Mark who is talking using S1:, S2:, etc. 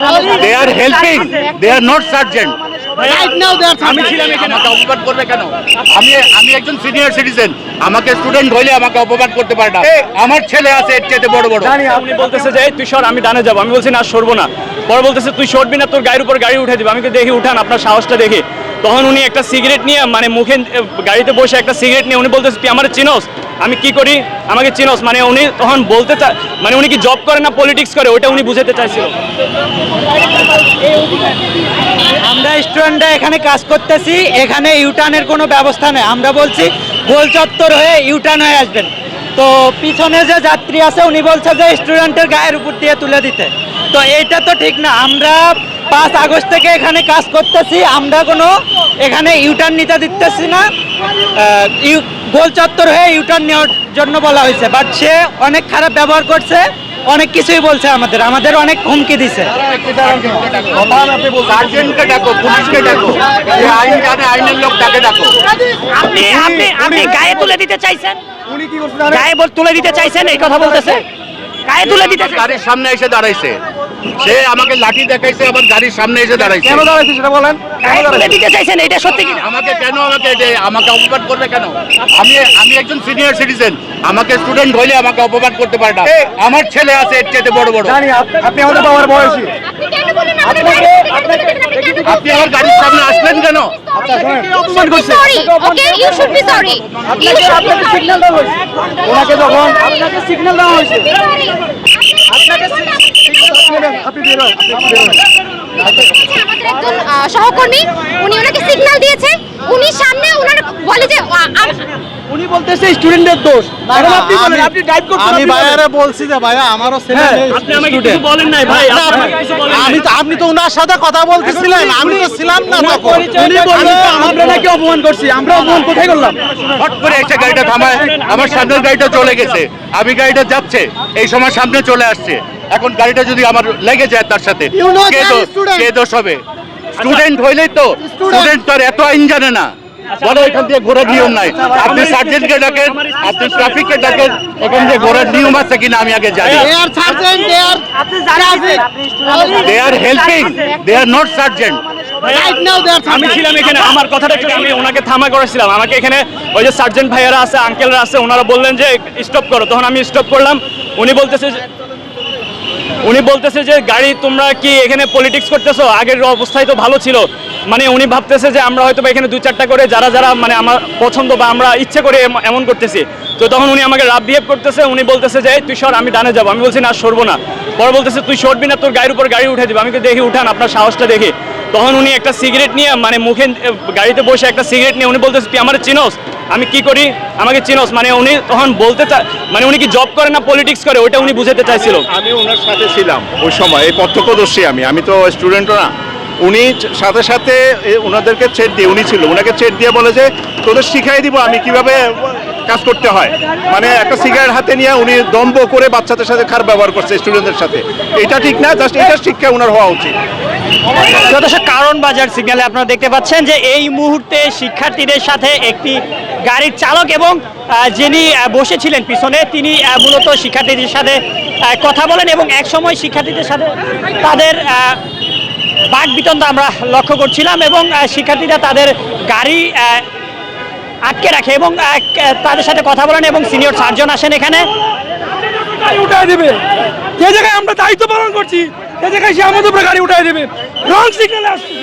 S1: They are helping. They are not sergeant.
S2: Right now they are
S1: আমি ছিলাম এখানে। আমাকে অপবাদ করবে কেন? আমি আমি একজন সিনিয়র সিটিজেন আমাকে স্টুডেন্ট হইলে আমাকে অপবাদ করতে পারে না। আমার ছেলে আছে এর চাইতে বড় বড়।
S3: উনি বলতেছে যে "এই তুই সর আমি ডানে যাব। আমি বলছি না সরবো না। পরে বলতেছে তুই সরবি না তোর গাড়ির উপর গাড়ি উঠে দিবে আমি তো দেখি উঠান আপনার সাহসটা দেখি। তখন উনি একটা সিগারেট নিয়ে মানে মুখে গাড়িতে বসে একটা সিগারেট নিয়ে উনি বলতেছে তুই আমার চিনোস? আমি কি করি? আমাকে চিনোস। মানে উনি তখন বলতে চা- মানে উনি কি জব করে না পলিটিক্স করে? ওটা উনি বুঝাতে চাইছিল।
S2: আমরা স্টুডেন্টরা এখানে কাজ করতেছি, এখানে ইউটার্নের কোনো ব্যবস্থা নেই। আমরা বলছি, গোল চত্বর হয়ে ইউটার্ন হয়ে আসবেন। তো পিছনে যে যাত্রী আছে, উনি বলছে যে স্টুডেন্টের গায়ের উপর দিয়ে তুলে দিতে। তো এইটা তো ঠিক না। আমরা পাঁচ আগস্ট থেকে এখানে কাজ করতেছি। আমরা কোনো এখানে ইউটার্ন নিতে দিতেছি না। গোল চত্বর হয়ে ইউটার্ন নেওয়ার জন্য বলা হয়েছে। বাট সে অনেক খারাপ ব্যবহার করছে অনেক কিছুই বলছে আমাদের। আমাদের অনেক হুমকি দিছে।
S4: আপনি আপনি আপনি গায়ে তুলে দিতে চাইছেন? গায়ে বল- তুলে দিতে চাইছেন? এই কথা বলতেছে? গায়ে তুলে দিতে
S1: গাড়ির সামনে এসে দাঁড়াইছে। সে আমাকে লাঠি দেখাইছে আবার গাড়ির সামনে এসে দাঁড়াইছে।
S4: গায়ে তুলে দিতে চাইছেন এটা সত্যি কি
S1: আমাকে কেন আমাকে যে- আমাকে অপবাদ করবে কেন? আমি আমি একজন সিনিয়র সিটিজেন আমাকে স্টুডেন্ট হইলে আমাকে অপবাদ করতে পারে না। আমার ছেলে আছে এর চেয়ে বড় বড়।
S5: আপনি আমাদের বাবার বয়সী।
S6: আপনি
S1: আমার গাড়ির সামনে আসলেন কেন?
S5: অপমান ওনাকে যখন
S2: আপনাকে সিগন্যাল দেওয়া হয়েছে।
S5: আপনি বের
S6: আমাদের একজন সহকর্মী উনি ওনাকে সিগন্যাল দিয়েছে। উনি সামনে ওনার বলে যে
S2: উনি বলতেছে স্টুডেন্টের দোষ। এখন আপনি বলেন আপনি ড্রাইভ করছেন
S5: আমি ভাইয়ারে বলছি যে ভাইয়া আমারও ছেলে
S2: হ্যাঁ,
S3: আপনি আমাকে কিছু বলেন নাই ভাই আপনি
S5: তো আপনি তো ওনার সাথে কথা বলতেছিলেন আমি তো ছিলাম না তখন। উনি
S2: আমরা নাকি অপমান করছি আমরা অপমান কোথায় করলাম?
S1: হট করে এসে গাড়িটা থামায় আমার সামনের গাড়িটা চলে গেছে আমি গাড়িটা যাচ্ছে এই সময় সামনে চলে আসছে। এখন গাড়িটা যদি আমার লেগে যায় তার সাথে কে দোষ কে দোষ হবে? স্টুডেন্ট হইলেই তো স্টুডেন্ট তো আর এত আইন জানে না। বলো এখান দিয়ে ঘোরার নিয়ম নাই। আপনি সার্জেন্টকে ডাকেন আপনি ট্রাফিককে ডাকেন এখান দিয়ে ঘোরার নিয়ম আছে কিনা আমি আগে জানি. They are helping they are not sergeant
S3: আমি ছিলাম এখানে আমার কথাটা একটু আমি ওনাকে থামা করেছিলাম। আমাকে এখানে ওই যে সার্জেন্ট ভাইয়ারা আছে আঙ্কেলরা আছে ওনারা বললেন যে স্টপ করো। তখন আমি স্টপ করলাম। উনি বলতেছে যে- উনি বলতেছে যে গাড়ি তোমরা কি এখানে পলিটিক্স করতেছো? আগের অবস্থায় তো ভালো ছিল। মানে উনি ভাবতেছে যে আমরা হয়তো এখানে দু চারটা করে যারা যারা মানে আমার পছন্দ বা আমরা ইচ্ছে করে এমন করতেছি। তো তখন উনি আমাকে রাব বিহেভ করতেছে, উনি বলতেছে যে তুই সর, আমি ডানে যাব। আমি বলছি, না, সরবো না। পরে বলতেছে, তুই সরবি না, তোর গাড়ির উপর গাড়ি উঠে দিবে আমি দেখি, উঠান, আপনার সাহসটা দেখি। তখন উনি একটা সিগারেট নিয়ে মানে মুখে গাড়িতে বসে একটা সিগারেট নিয়ে উনি বলতেছে, তুই আমার চিনোস? আমি কি করি? আমাকে চিনোস? মানে উনি তখন বলতে চা- মানে উনি কি জব করে না পলিটিক্স করে ওটা উনি বুঝাতে চাইছিল।
S7: আমি ওনার সাথে ছিলাম ওই সময়, এই প্রত্যক্ষদর্শী আমি। আমি তো স্টুডেন্টও না। উনি সাথে সাথে ওনাদেরকে চেট দিয়ে, উনি ছিল ওনাকে চেট দিয়ে বলে যে, তোদের শিখাই দিব আমি কীভাবে কাজ করতে হয়। মানে একটা সিগারেট হাতে নিয়ে উনি দম্ভ করে বাচ্চাদের সাথে খারাপ ব্যবহার করছে স্টুডেন্টদের সাথে। এটা ঠিক না, জাস্ট এটা শিক্ষা ওনার হওয়া উচিত।
S4: যথেষ্ট কারণ বাজার সিগন্যালে আপনারা দেখতে পাচ্ছেন যে এই মুহূর্তে শিক্ষার্থীদের সাথে একটি গাড়ির চালক এবং যিনি বসেছিলেন পিছনে, তিনি মূলত শিক্ষার্থীদের সাথে কথা বলেন এবং এক সময় শিক্ষার্থীদের সাথে তাদের বাঘ বিতন্ড আমরা লক্ষ্য করছিলাম এবং শিক্ষার্থীরা তাদের গাড়ি আটকে রাখে এবং তাদের সাথে কথা বলেন এবং সিনিয়র সার্জন আসেন এখানে।
S2: উঠায় দেবে। যে জায়গায় আমরা দায়িত্ব পালন করছি সে জায়গায় সে আমাদের উপরে গাড়ি উঠায় দেবে। রং সিগন্যাল আসছে।